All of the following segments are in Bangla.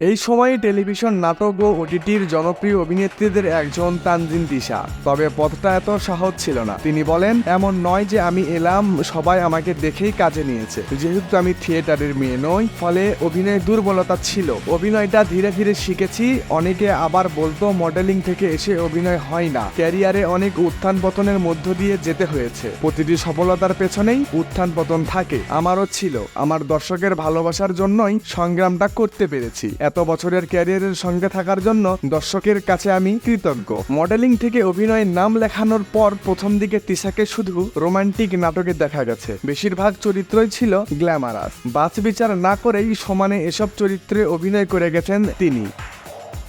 এই সময়ে টেলিভিশন নাটক ও ওটিটির জনপ্রিয় অভিনেত্রীদের একজন তানজিন দিশা তবে পথটা এত সহজ ছিল না। তিনি বলেন, এমন নয় যে আমি এলাম, সবাই আমাকে দেখেই কাজে নিয়েছে। যেহেতু আমি থিয়েটারের মেয়ে নই, ফলে অভিনয় দুর্বলতা ছিল। অভিনয়টা ধীরে ধীরে শিখেছি, অনেকে আবার বলতো মডেলিং থেকে এসে অভিনয় হয় না। ক্যারিয়ারে অনেক উত্থান পতনের মধ্য দিয়ে যেতে হয়েছে। প্রতিটি সফলতার পেছনেই উত্থান পতন থাকে। আমারও ছিল। আমার দর্শকের ভালোবাসার জন্যই সংগ্রামটা করতে পেরেছি। এত বছরের ক্যারিয়ারের সঙ্গে থাকার জন্য দর্শকের কাছে আমি কৃতজ্ঞ। মডেলিং থেকে অভিনয়ে নাম লেখানোর পর প্রথম দিকে তিশাকে শুধু রোমান্টিক নাটকে দেখা গেছে। বেশিরভাগ চরিত্রই ছিল গ্ল্যামারাস। বাছ বিচার না করেই সমানে এসব চরিত্রে অভিনয় করে গেছেন তিনি।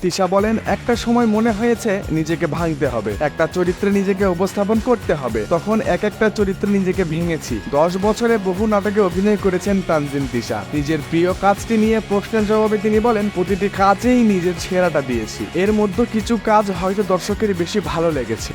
তিশা বলেন, একটা সময় মনে হয়েছে নিজেকে ভাঙতে হবে, একটা চরিত্রে নিজেকে উপস্থাপন করতে হবে। তখন এক একটা চরিত্রে নিজেকে ভেঙেছি। দশ বছরে বহু নাটকে অভিনয় করেছেন তানজিন তিশা। নিজের প্রিয় কাজটি নিয়ে প্রশ্নের জবাবে তিনি বলেন, প্রতিটি কাজেই নিজের সেরাটা দিয়েছি। এর মধ্যে কিছু কাজ হয়তো দর্শকের বেশি ভালো লেগেছে।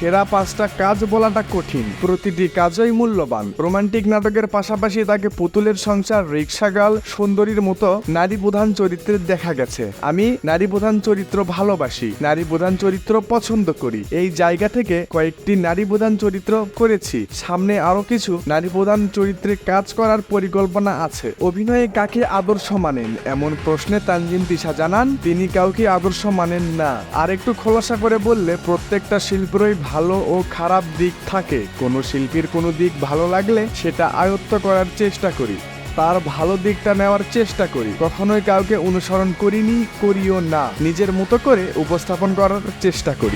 সেরা পাঁচটা কাজ বলাটা কঠিন। প্রতিটি কাজই মূল্যবান। রোমান্টিক নাটকের পাশাপাশি তাকে পুতুলের সংসার রিক্সাগাল সুন্দরীর মতো নারী প্রধান চরিত্রের দেখা গেছে। আমি নারী প্রধান চরিত্র ভালোবাসি নারী প্রধান চরিত্র পছন্দ করি। এই জায়গা থেকে কয়েকটি নারী প্রধান চরিত্র করেছি। সামনে আরও কিছু নারী প্রধান চরিত্রে কাজ করার পরিকল্পনা আছে। অভিনয়ে কাকে আদর্শ মানেন? এমন প্রশ্নে তানজিন তিশা জানান, তিনি কাউকে আদর্শ মানেন না। আর একটু খোলাসা করে বললে প্রত্যেকটা শিল্পেরই ভালো ও খারাপ দিক থাকে। কোনো শিল্পীর কোনো দিক ভালো লাগলে সেটা আয়ত্ত করার চেষ্টা করি। তার ভালো দিকটা নেওয়ার চেষ্টা করি। কখনোই কাউকে অনুসরণ করিনি, করিও না। নিজের মতো করে উপস্থাপন করার চেষ্টা করি।